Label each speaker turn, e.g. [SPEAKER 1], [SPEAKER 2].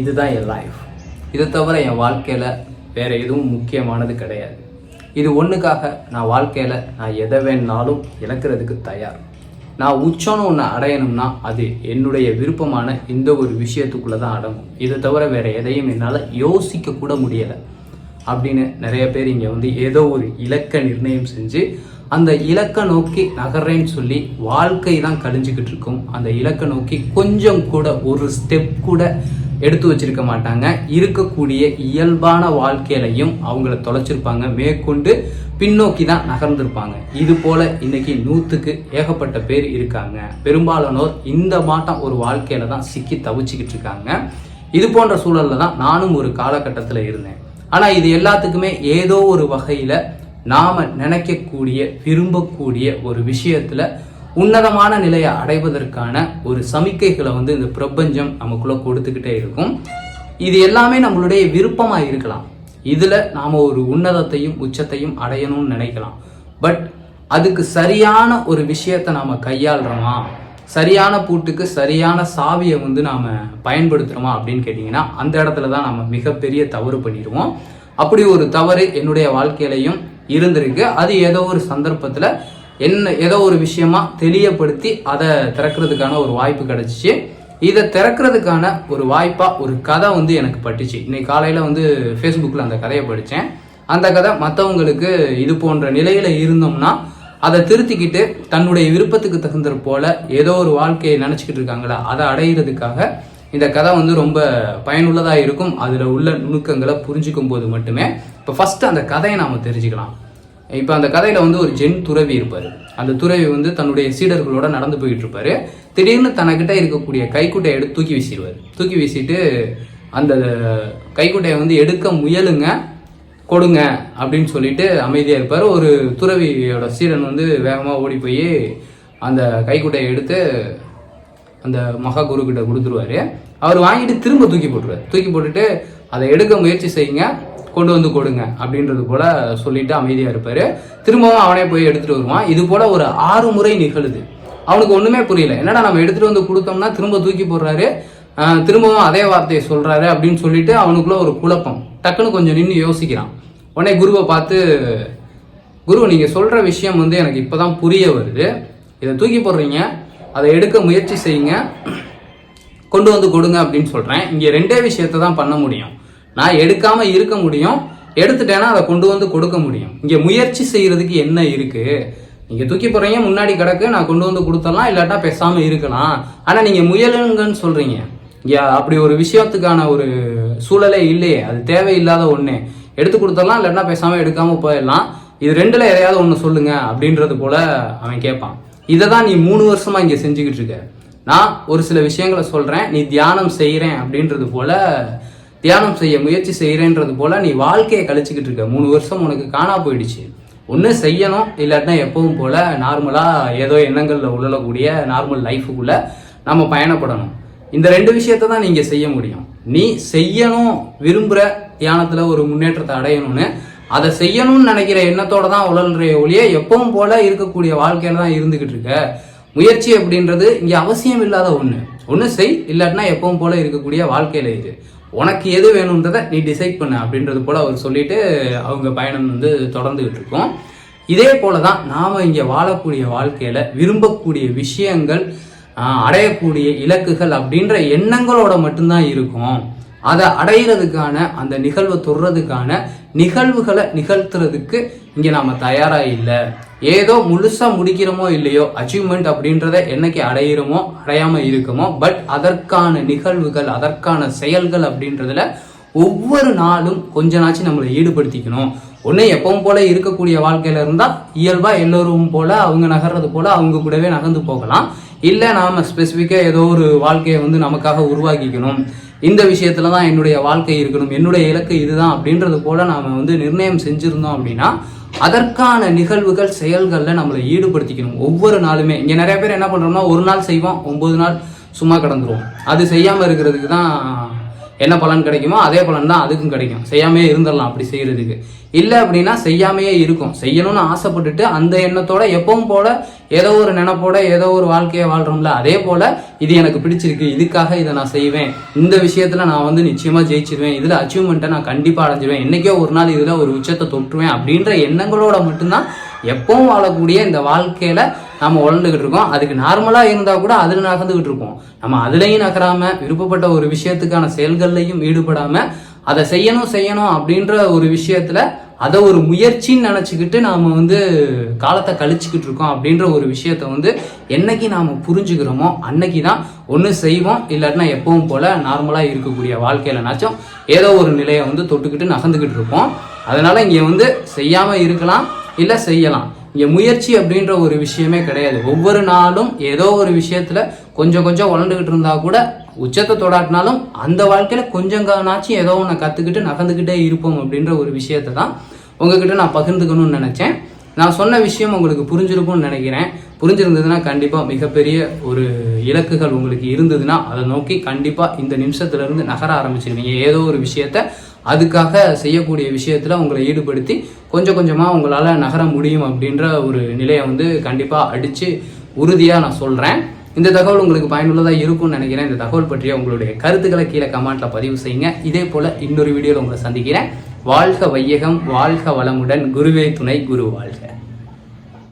[SPEAKER 1] இதுதான் என் லைஃப் இதை தவிர என் வாழ்க்கையில் வேறு எதுவும் முக்கியமானது கிடையாது. இது ஒன்றுக்காக நான் வாழ்க்கையில் நான் எதை வேணாலும் இழக்கிறதுக்கு தயார். நான் உச்சம்னு ஒன்று அடையணும்னா அது என்னுடைய விருப்பமான இந்த ஒரு விஷயத்துக்குள்ளே தான் அடங்கும். இதை தவிர வேறு எதையும் என்னால் யோசிக்க கூட முடியலை. அப்படின்னு நிறைய பேர் இங்கே வந்து ஏதோ ஒரு இலக்கை நிர்ணயம் செஞ்சு அந்த இலக்கை நோக்கி நகர்றேன்னு சொல்லி வாழ்க்கை தான் கழிஞ்சுக்கிட்டு இருக்கும். அந்த இலக்கை நோக்கி கொஞ்சம் கூட ஒரு ஸ்டெப் கூட எடுத்து வச்சிருக்க மாட்டாங்க. இருக்கக்கூடிய இயல்பான வாழ்க்கையிலையும் அவங்கள தொலைச்சிருப்பாங்க. மேற்கொண்டு பின்னோக்கி தான் நகர்ந்திருப்பாங்க. இது போல இன்னைக்கு நூத்துக்கு ஏகப்பட்ட பேர் இருக்காங்க. பெரும்பாலானோர் இந்த மாட்டம் ஒரு வாழ்க்கையில தான் சிக்கி தவிச்சுக்கிட்டு இருக்காங்க. இது போன்ற சூழல்ல தான் நானும் ஒரு காலகட்டத்தில் இருந்தேன். ஆனா இது எல்லாத்துக்குமே ஏதோ ஒரு வகையில நாம நினைக்கக்கூடிய விரும்பக்கூடிய ஒரு விஷயத்துல உன்னதமான நிலையை அடைவதற்கான ஒரு சமிக்கைகளை வந்து இந்த பிரபஞ்சம் நமக்குள்ள கொடுத்துக்கிட்டே இருக்கும். இது எல்லாமே நம்மளுடைய விருப்பமா இருக்கலாம். இதுல நாம ஒரு உன்னதத்தையும் உச்சத்தையும் அடையணும்னு நினைக்கலாம். பட் அதுக்கு சரியான ஒரு விஷயத்தை நாம கையாளுறோமா? சரியான பூட்டுக்கு சரியான சாவியை வந்து நாம பயன்படுத்துறோமா அப்படின்னு கேட்டிங்கன்னா அந்த இடத்துல தான் நம்ம மிகப்பெரிய தவறு பண்ணிடுவோம். அப்படி ஒரு தவறு என்னுடைய வாழ்க்கையிலையும் இருந்திருக்கு. அது ஏதோ ஒரு சந்தர்ப்பத்தில் என்ன ஏதோ ஒரு விஷயமா தெளியப்படுத்தி அதை திறக்கிறதுக்கான ஒரு வாய்ப்பு கிடச்சிச்சு. இதை திறக்கிறதுக்கான ஒரு வாய்ப்பாக ஒரு கதை வந்து எனக்கு பட்டுச்சு. இன்னைக்கு காலையில் வந்து ஃபேஸ்புக்கில் அந்த கதையை படித்தேன் அந்த கதை மற்றவங்களுக்கு இது போன்ற நிலையில் இருந்தோம்னா அதை திருத்திக்கிட்டு தன்னுடைய விருப்பத்துக்கு தகுந்தது போல ஏதோ ஒரு வாழ்க்கையை நினச்சிக்கிட்டு இருக்காங்களா அதை அடையிறதுக்காக இந்த கதை வந்து ரொம்ப பயனுள்ளதாக இருக்கும். அதில் உள்ள நுணுக்கங்களை புரிஞ்சுக்கும் போது மட்டுமே இப்போ ஃபஸ்ட்டு அந்த கதையை நாம் தெரிஞ்சுக்கலாம். இப்போ அந்த கதையில் வந்து ஒரு ஜென் துறவி இருப்பார். அந்த துறவி வந்து தன்னுடைய சீடர்களோட நடந்து போயிட்டு இருப்பார். திடீர்னு தனக்கிட்ட இருக்கக்கூடிய கைக்குட்டையை எடுத்து தூக்கி வீசிடுவார். தூக்கி வீசிட்டு அந்த கைக்குட்டையை வந்து எடுக்க முயலுங்க கொடுங்க அப்படின்னு சொல்லிட்டு அமைதியாக இருப்பார். ஒரு துறவியோட சீடன் வந்து வேகமாக ஓடி போய் அந்த கைக்குட்டையை எடுத்து அந்த மகா குரு கிட்ட கொடுத்துருவாரு. அவர் வாங்கிட்டு திரும்ப தூக்கி போட்டுருவார். தூக்கி போட்டுட்டு அதை எடுக்க முயற்சி செய்யுங்க. கொண்டு வந்து கொடுங்க அப்படின்றது போல சொல்லிட்டு அமைதியாக இருப்பார். திரும்பவும் அவனே போய் எடுத்துட்டு வருவான். இது போல ஒரு ஆறு முறை நிகழுது. அவனுக்கு ஒன்றுமே புரியல. என்னடா நம்ம எடுத்துட்டு வந்து கொடுத்தோம்னா திரும்ப தூக்கி போடுறாரு. திரும்பவும் அதே வார்த்தையை சொல்றாரு அப்படின்னு சொல்லிட்டு அவனுக்குள்ள ஒரு குழப்பம். டக்குன்னு கொஞ்சம் நின்று யோசிக்கிறான். உடனே குருவை பார்த்து குரு நீங்க சொல்ற விஷயம் வந்து எனக்கு இப்பதான் புரிய வருது. இதை தூக்கி போடுறீங்க. அதை எடுக்க முயற்சி செய்யுங்க. கொண்டு வந்து கொடுங்க அப்படின்னு சொல்றேன். இங்க ரெண்டே விஷயத்தை தான் பண்ண முடியும். நான் எடுக்காமல் இருக்க முடியும். எடுத்துட்டேன்னா அதை கொண்டு வந்து கொடுக்க முடியும். இங்கே முயற்சி செய்கிறதுக்கு என்ன இருக்குது நீங்கள் தூக்கி போகிறீங்க முன்னாடி கிடக்கு நான் கொண்டு வந்து கொடுத்துடலாம் இல்லாட்டா பேசாமல் இருக்கலாம். ஆனால் நீங்கள் முயலுங்கன்னு சொல்கிறீங்க இங்கே அப்படி ஒரு விஷயத்துக்கான ஒரு சூழலே இல்லையே. அது தேவையில்லாத ஒன்று எடுத்து கொடுத்துடலாம் இல்லாட்டா பேசாமல் எடுக்காமல் போயிடலாம். இது ரெண்டில் எதையாவது ஒன்று சொல்லுங்க அப்படின்றது போல அவன் கேட்பான். இதை தான் நீ மூணு வருஷமா இங்கே செஞ்சுக்கிட்டு இருக்க. நான் ஒரு சில விஷயங்களை சொல்கிறேன் நீ தியானம் செய்கிறேன் அப்படின்றது போல தியானம் செய்ய முயற்சி செய்கிறேன்றது போல் நீ வாழ்க்கையை கழிச்சுக்கிட்டு இருக்க. மூணு வருஷம் உனக்கு காணா போயிடுச்சு. ஒன்று செய்யணும் இல்லாட்டினா எப்பவும் போல் நார்மலாக ஏதோ எண்ணங்களில் உழலக்கூடிய நார்மல் லைஃபுக்குள்ளே நம்ம பயணப்படணும். இந்த ரெண்டு விஷயத்த தான் நீங்கள் செய்ய முடியும். நீ செய்யணும் விரும்புகிற தியானத்தில் ஒரு முன்னேற்றத்தை அடையணும்னு அதை செய்யணும்னு நினைக்கிற எண்ணத்தோட தான் உழல்றைய ஒழிய எப்பவும் போல இருக்கக்கூடிய வாழ்க்கையில தான் இருந்துகிட்டு இருக்க. முயற்சி அப்படின்றது இங்கே அவசியம் இல்லாத ஒன்று ஒன்று செய் இல்லாட்டினா எப்பவும் போல இருக்கக்கூடிய வாழ்க்கையில இது உனக்கு எது வேணுன்றதை நீ டிசைட் பண்ணு அப்படின்றது போல் அவர் சொல்லிட்டு அவங்க பயணம் வந்து தொடர்ந்துக்கிட்டு இருக்கோம் இதே போல தான் நாம் இங்கே வாழக்கூடிய வாழ்க்கையில் விரும்பக்கூடிய விஷயங்கள் அடையக்கூடிய இலக்குகள் அப்படின்ற எண்ணங்களோட மட்டும்தான் இருக்கும். அதை அடையிறதுக்கான அந்த நிகழ்வை தொடுறதுக்கான நிகழ்வுகளை நிகழ்த்துறதுக்கு இங்கே நாம் தயாராக இல்லை. ஏதோ முழுசாக முடிக்கிறோமோ இல்லையோ அச்சீவ்மெண்ட் அப்படின்றத என்னைக்கு அடையிறோமோ அடையாமல் இருக்குமோ பட் அதற்கான நிகழ்வுகள் அதற்கான செயல்கள் அப்படின்றதுல ஒவ்வொரு நாளும் கொஞ்ச நாச்சும் நம்மளை ஈடுபடுத்திக்கணும். ஒன்று எப்பவும் போல இருக்கக்கூடிய வாழ்க்கையில இருந்தால் இயல்பாக எல்லோரும் போல அவங்க நகர்றது போல அவங்க கூடவே நகர்ந்து போகலாம். இல்லை நாம் ஸ்பெசிஃபிக்காக ஏதோ ஒரு வாழ்க்கையை வந்து நமக்காக உருவாக்கிக்கணும். இந்த விஷயத்துல தான் என்னுடைய வாழ்க்கை இருக்கணும். என்னுடைய இலக்கு இதுதான் அப்படின்றது போல நாம வந்து நிர்ணயம் செஞ்சுருந்தோம் அப்படின்னா அதற்கான நிகழ்வுகள் செயல்களில் நம்மளை ஈடுபடுத்திக்கணும். ஒவ்வொரு நாளுமே. இங்கே நிறைய பேர் என்ன பண்ணுறோம்னா ஒரு நாள் செய்வோம் ஒம்பது நாள் சும்மா கடந்துருவோம். அது செய்யாமல் இருக்கிறதுக்கு தான் என்ன பலன் கிடைக்குமோ அதே பலன் தான் அதுக்கும் கிடைக்கும். செய்யாமையே இருந்துடலாம் அப்படி செய்யறதுக்கு. இல்லை அப்படின்னா செய்யாமையே இருக்கும். செய்யணும்னு ஆசைப்பட்டுட்டு அந்த எண்ணத்தோட எப்பவும் போல ஏதோ ஒரு நினைப்போட ஏதோ ஒரு வாழ்க்கையை வாழ்றோம்ல அதே போல இது எனக்கு பிடிச்சிருக்கு இதுக்காக இதை நான் செய்வேன். இந்த விஷயத்துல நான் வந்து நிச்சயமா ஜெயிச்சிருவேன். இதுல அச்சீவ்மெண்ட்டை நான் கண்டிப்பா அடைஞ்சிருவேன். என்னைக்கோ ஒரு நாள் இதுல ஒரு உச்சத்தை தொற்றுவேன் அப்படின்ற எண்ணங்களோட மட்டும்தான் எப்பவும் வாழக்கூடிய இந்த வாழ்க்கையில நாம் உழந்துகிட்டு இருக்கோம். அதுக்கு நார்மலாக இருந்தால் கூட அதில் நகர்ந்துகிட்டு இருக்கோம். நம்ம அதுலேயும் நகராமல் விருப்பப்பட்ட ஒரு விஷயத்துக்கான செயல்கள்லையும் ஈடுபடாமல் அதை செய்யணும் செய்யணும் அப்படின்ற ஒரு விஷயத்தில் அதை ஒரு முயற்சின்னு நினச்சிக்கிட்டு நாம் வந்து காலத்தை கழிச்சுக்கிட்டு இருக்கோம் அப்படின்ற ஒரு விஷயத்த வந்து என்னைக்கு நாம் புரிஞ்சுக்கிறோமோ அன்னைக்கு தான் ஒன்று செய்வோம். இல்லாட்டினா எப்பவும் போல் நார்மலாக இருக்கக்கூடிய வாழ்க்கையிலனாச்சும் ஏதோ ஒரு நிலையை வந்து தொட்டுக்கிட்டு நகர்ந்துக்கிட்டு இருப்போம். அதனால் இங்கே வந்து செய்யாமல் இருக்கலாம் இல்லை செய்யலாம். இங்கே முயற்சி அப்படின்ற ஒரு விஷயமே கிடையாது. ஒவ்வொரு நாளும் ஏதோ ஒரு விஷயத்தில் கொஞ்சம் கொஞ்சம் வளர்ந்துக்கிட்டு இருந்தால் கூட உச்சத்தை தொடாட்டினாலும் அந்த வாழ்க்கையில் கொஞ்சம் காணாச்சும் ஏதோ ஒன்று கற்றுக்கிட்டு நகர்ந்துக்கிட்டே இருப்போம் அப்படின்ற ஒரு விஷயத்தை தான் உங்ககிட்ட நான் பகிர்ந்துக்கணும்னு நினச்சேன். நான் சொன்ன விஷயம் உங்களுக்கு புரிஞ்சிருக்கும்னு நினைக்கிறேன். புரிஞ்சிருந்ததுன்னா கண்டிப்பாக மிகப்பெரிய ஒரு இலக்குகள் உங்களுக்கு இருந்ததுன்னா அதை நோக்கி கண்டிப்பாக இந்த நிமிஷத்துலேருந்து நகர ஆரம்பிச்சிருவீங்க. ஏதோ ஒரு விஷயத்த அதுக்காக செய்யக்கூடிய விஷயத்தில் உங்களை ஈடுபடுத்தி கொஞ்சம் கொஞ்சமாக உங்களால் நகர முடியும் அப்படின்ற ஒரு நிலையை வந்து கண்டிப்பாக அடித்து உறுதியாக நான் சொல்கிறேன் இந்த தகவல் உங்களுக்கு பயனுள்ளதாக இருக்கும்னு நினைக்கிறேன். இந்த தகவல் பற்றிய உங்களுடைய கருத்துக்களை கீழே கமெண்ட்டில் பதிவு செய்யுங்க. இதே போல் இன்னொரு வீடியோவில் உங்களை சந்திக்கிறேன். வாழ்க வையகம் வாழ்க வளமுடன். குருவே துணை குரு வாழ்க.